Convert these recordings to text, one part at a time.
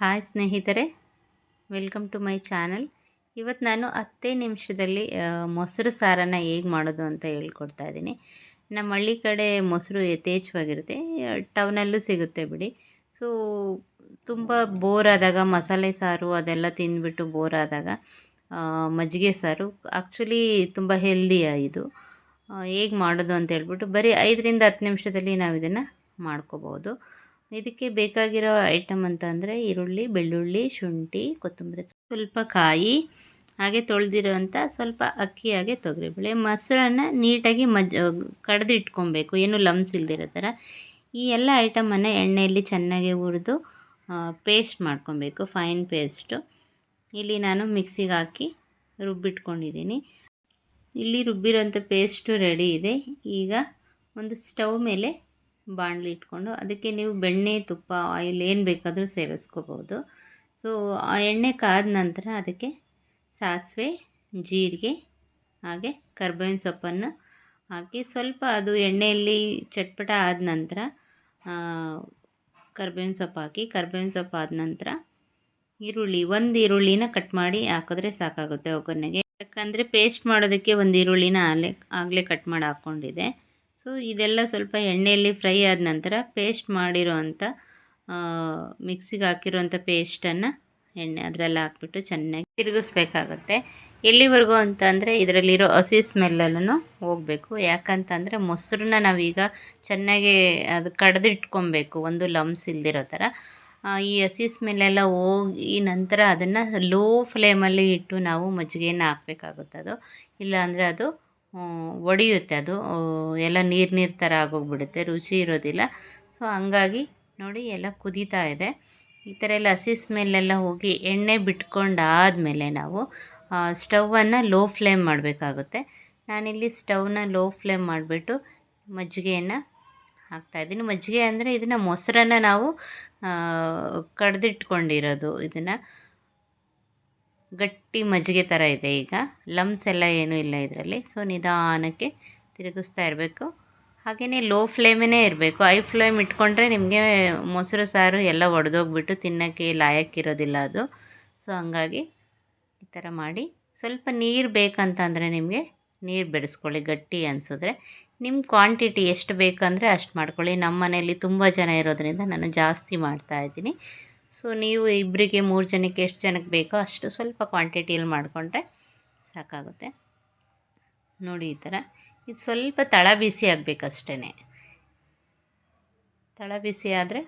Hi ಸ್ನೇಹಿತರೆ, welcome to my channel. ಇವತ್ತು ನಾನು ಹತ್ತೇ ನಿಮಿಷದಲ್ಲಿ ಮೊಸರು ಸಾರನ್ನು ಹೇಗೆ ಮಾಡೋದು ಅಂತ ಹೇಳ್ಕೊಡ್ತಾ ಇದ್ದೀನಿ. ನಮ್ಮ ಹಳ್ಳಿ ಕಡೆ ಮೊಸರು ಯಥೇಚ್ಛವಾಗಿರುತ್ತೆ, ಟೌನಲ್ಲೂ ಸಿಗುತ್ತೆ ಬಿಡಿ. ಸೊ, ತುಂಬ ಬೋರ್ ಆದಾಗ, ಮಸಾಲೆ ಸಾರು ಅದೆಲ್ಲ ತಿಂದುಬಿಟ್ಟು ಬೋರ್ ಆದಾಗ ಮಜ್ಜಿಗೆ ಸಾರು ಆ್ಯಕ್ಚುಲಿ ತುಂಬ ಹೆಲ್ದಿಯ ಇದು. ಹೇಗೆ ಮಾಡೋದು ಅಂತ ಹೇಳ್ಬಿಟ್ಟು ಬರೀ ಐದರಿಂದ ಹತ್ತು ನಿಮಿಷದಲ್ಲಿ ನಾವು ಇದನ್ನು ಮಾಡ್ಕೋಬೋದು. ಇದಕ್ಕೆ ಬೇಕಾಗಿರೋ ಐಟಮ್ ಅಂತ ಅಂದರೆ ಈರುಳ್ಳಿ, ಬೆಳ್ಳುಳ್ಳಿ, ಶುಂಠಿ, ಕೊತ್ತಂಬರಿ ಸ್ವಲ್ಪ ಕಾಯಿ, ಹಾಗೆ ತೊಳೆದಿರೋಂಥ ಸ್ವಲ್ಪ ಅಕ್ಕಿ, ಹಾಗೆ ತೊಗರಿಬೇಳೆ. ಮೊಸರನ್ನು ನೀಟಾಗಿ ಮಜ್ ಕಡ್ದು ಇಟ್ಕೊಬೇಕು. ಏನು ಲಮ್ಸ್ ಇಲ್ದಿರೋ ಥರ ಈ ಎಲ್ಲ ಐಟಮನ್ನು ಎಣ್ಣೆಯಲ್ಲಿ ಚೆನ್ನಾಗಿ ಹುರಿದು ಪೇಸ್ಟ್ ಮಾಡ್ಕೊಬೇಕು. ಫೈನ್ ಪೇಸ್ಟು ಇಲ್ಲಿ ನಾನು ಮಿಕ್ಸಿಗೆ ಹಾಕಿ ರುಬ್ಬಿಟ್ಕೊಂಡಿದ್ದೀನಿ. ಇಲ್ಲಿ ರುಬ್ಬಿರೋಂಥ ಪೇಸ್ಟು ರೆಡಿ ಇದೆ. ಈಗ ಒಂದು ಸ್ಟವ್ ಮೇಲೆ ಬಾಣಲಿ ಇಟ್ಕೊಂಡು ಅದಕ್ಕೆ ನೀವು ಬೆಣ್ಣೆ, ತುಪ್ಪ ಆಯಿಲ್ ಏನು ಬೇಕಾದರೂ ಸೇರಿಸ್ಕೋಬೋದು. ಸೊ ಆ ಎಣ್ಣೆ ಕಾದ ನಂತರ ಅದಕ್ಕೆ ಸಾಸಿವೆ, ಜೀರಿಗೆ, ಹಾಗೆ ಕರ್ಬೇವಿನ ಸೊಪ್ಪನ್ನು ಹಾಕಿ ಸ್ವಲ್ಪ ಅದು ಎಣ್ಣೆಯಲ್ಲಿ ಚಟ್ಪಟ ಆದ ನಂತರ ಕರ್ಬೇವಿನ ಸೊಪ್ಪು ಹಾಕಿ, ಕರ್ಬೇವಿನ ಸೊಪ್ಪು ಆದ ನಂತರ ಈರುಳ್ಳಿ, ಒಂದು ಈರುಳ್ಳಿನ ಕಟ್ ಮಾಡಿ ಹಾಕಿದ್ರೆ ಸಾಕಾಗುತ್ತೆ ಒಗ್ಗರಣೆಗೆ. ಯಾಕಂದರೆ ಪೇಸ್ಟ್ ಮಾಡೋದಕ್ಕೆ ಒಂದು ಈರುಳ್ಳಿನ ಆಗಲೇ ಆಗಲೇ ಕಟ್ ಮಾಡಿ ಹಾಕ್ಕೊಂಡಿದ್ದೆ ಸೊ, ಇದೆಲ್ಲ ಸ್ವಲ್ಪ ಎಣ್ಣೆಯಲ್ಲಿ ಫ್ರೈ ಆದ ನಂತರ ಪೇಸ್ಟ್ ಮಾಡಿರೋ ಅಂಥ ಮಿಕ್ಸಿಗೆ ಹಾಕಿರೋಂಥ ಪೇಸ್ಟನ್ನು ಎಣ್ಣೆ ಅದರಲ್ಲಿ ಹಾಕ್ಬಿಟ್ಟು ಚೆನ್ನಾಗಿ ತಿರುಗಿಸ್ಬೇಕಾಗುತ್ತೆ. ಎಲ್ಲಿವರೆಗೂ ಅಂತಂದರೆ ಇದರಲ್ಲಿರೋ ಹಸಿ ಸ್ಮೆಲ್ಲಲ್ಲೂ ಹೋಗಬೇಕು. ಯಾಕಂತಂದರೆ ಮೊಸರನ್ನ ನಾವೀಗ ಚೆನ್ನಾಗಿ ಅದು ಕಡ್ದಿಟ್ಕೊಬೇಕು, ಒಂದು ಲಮ್ಸ್ ಇಲ್ದಿರೋ ಥರ. ಈ ಹಸಿ ಸ್ಮೆಲ್ಲೆಲ್ಲ ಹೋಗಿ ನಂತರ ಅದನ್ನು ಲೋ ಫ್ಲೇಮಲ್ಲಿ ಇಟ್ಟು ನಾವು ಮಜ್ಜಿಗೆಯನ್ನು ಹಾಕಬೇಕಾಗುತ್ತೆ ಅದು ಇಲ್ಲಾಂದರೆ ಅದು ಒಡೆಯುತ್ತೆ ಅದು. ಎಲ್ಲ ನೀರು ನೀರು ಥರ ಆಗೋಗ್ಬಿಡುತ್ತೆ, ರುಚಿ ಇರೋದಿಲ್ಲ. ಸೊ ಹಂಗಾಗಿ ನೋಡಿ ಎಲ್ಲ ಕುದೀತಾ ಇದೆ. ಈ ಥರ ಎಲ್ಲ ಹಸಿ ಸ್ಮೆಲ್ಲೆಲ್ಲ ಹೋಗಿ ಎಣ್ಣೆ ಬಿಟ್ಕೊಂಡಾದಮೇಲೆ ನಾವು ಸ್ಟವನ್ನು ಲೋ ಫ್ಲೇಮ್ ಮಾಡಬೇಕಾಗುತ್ತೆ. ನಾನಿಲ್ಲಿ ಸ್ಟವ್ನ ಲೋ ಫ್ಲೇಮ್ ಮಾಡಿಬಿಟ್ಟು ಮಜ್ಜಿಗೆಯನ್ನು ಹಾಕ್ತಾಯಿದ್ದೀನಿ ಮಜ್ಜಿಗೆ ಅಂದರೆ ಇದನ್ನು ಮೊಸರನ್ನು ನಾವು ಕಡ್ದಿಟ್ಕೊಂಡಿರೋದು ಇದನ್ನು. ಗಟ್ಟಿ ಮಜ್ಜಿಗೆ ಥರ ಇದೆ ಈಗ. ಲಮ್ಸ್ ಎಲ್ಲ ಏನೂ ಇಲ್ಲ ಇದರಲ್ಲಿ. ಸೊ ನಿಧಾನಕ್ಕೆ ತಿರುಗಿಸ್ತಾ ಇರಬೇಕು. ಹಾಗೆಯೇ ಲೋ ಫ್ಲೇಮೇ ಇರಬೇಕು. ಐ ಫ್ಲೇಮ್ ಇಟ್ಕೊಂಡ್ರೆ ನಿಮಗೆ ಮೊಸರು, ಸಾರು ಎಲ್ಲ ಒಡೆದೋಗ್ಬಿಟ್ಟು ತಿನ್ನೋಕ್ಕೆ ಲಾಯಕ್ಕಿರೋದಿಲ್ಲ ಅದು. ಸೊ ಹಂಗಾಗಿ ಈ ಥರ ಮಾಡಿ. ಸ್ವಲ್ಪ ನೀರು ಬೇಕಂತಂದರೆ ನಿಮಗೆ ನೀರು ಬೆರೆಸ್ಕೊಳ್ಳಿ ಗಟ್ಟಿ ಅನಿಸಿದ್ರೆ. ನಿಮ್ಮ ಕ್ವಾಂಟಿಟಿ ಎಷ್ಟು ಬೇಕಂದರೆ ಅಷ್ಟು ಮಾಡ್ಕೊಳ್ಳಿ. ನಮ್ಮ ಮನೆಯಲ್ಲಿ ತುಂಬ ಜನ ಇರೋದರಿಂದ ನಾನು ಜಾಸ್ತಿ ಮಾಡ್ತಾಯಿದ್ದೀನಿ ಸೊ ನೀವು ಇಬ್ಬರಿಗೆ ಮೂರು ಜನಕ್ಕೆ ಎಷ್ಟು ಜನಕ್ಕೆ ಬೇಕೋ ಅಷ್ಟು ಸ್ವಲ್ಪ ಕ್ವಾಂಟಿಟಿಯಲ್ಲಿ ಮಾಡಿಕೊಂಡ್ರೆ ಸಾಕಾಗುತ್ತೆ. ನೋಡಿ ಈ ಥರ. ಇದು ಸ್ವಲ್ಪ ತಳ ಬಿಸಿ ಆಗಬೇಕಷ್ಟೇ ತಳ ಬಿಸಿ ಆದರೆ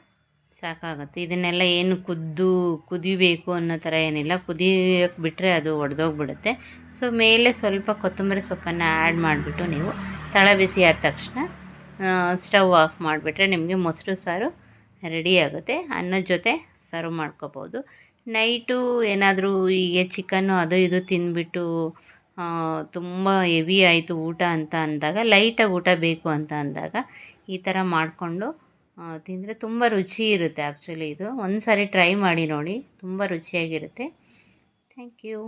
ಸಾಕಾಗುತ್ತೆ. ಇದನ್ನೆಲ್ಲ ಏನು ಕುದ್ದು, ಕುದಿಬೇಕು ಅನ್ನೋ ಥರ ಏನಿಲ್ಲ. ಕುದಿಯೋಕ್ಕೆ ಬಿಟ್ಟರೆ ಅದು ಒಡೆದೋಗ್ಬಿಡುತ್ತೆ. ಸೊ ಮೇಲೆ ಸ್ವಲ್ಪ ಕೊತ್ತಂಬರಿ ಸೊಪ್ಪನ್ನು ಆ್ಯಡ್ ಮಾಡಿಬಿಟ್ಟು ನೀವು ತಳ ಬಿಸಿ ಆದ ತಕ್ಷಣ ಸ್ಟವ್ ಆಫ್ ಮಾಡಿಬಿಟ್ರೆ ನಿಮಗೆ ಮೊಸರು ಸಾರು ರೆಡಿ ಆಗುತ್ತೆ. ಅನ್ನದ ಜೊತೆ ಸರ್ವ್ ಮಾಡ್ಕೋಬೋದು. ನೈಟು ಏನಾದರೂ ಹೀಗೆ ಚಿಕನ್ನು ಅದು ಇದು ತಿಂದುಬಿಟ್ಟು ತುಂಬ ಹೆವಿ ಆಯಿತು ಊಟ ಅಂತ ಅಂದಾಗ, ಲೈಟಾಗಿ ಊಟ ಬೇಕು ಅಂತ ಅಂದಾಗ ಈ ಥರ ಮಾಡಿಕೊಂಡು ತಿಂದರೆ ತುಂಬ ರುಚಿ ಇರುತ್ತೆ ಆ್ಯಕ್ಚುಲಿ ಇದು. ಒಂದು ಸಾರಿ ಟ್ರೈ ಮಾಡಿ ನೋಡಿ, ತುಂಬ ರುಚಿಯಾಗಿರುತ್ತೆ. Thank you.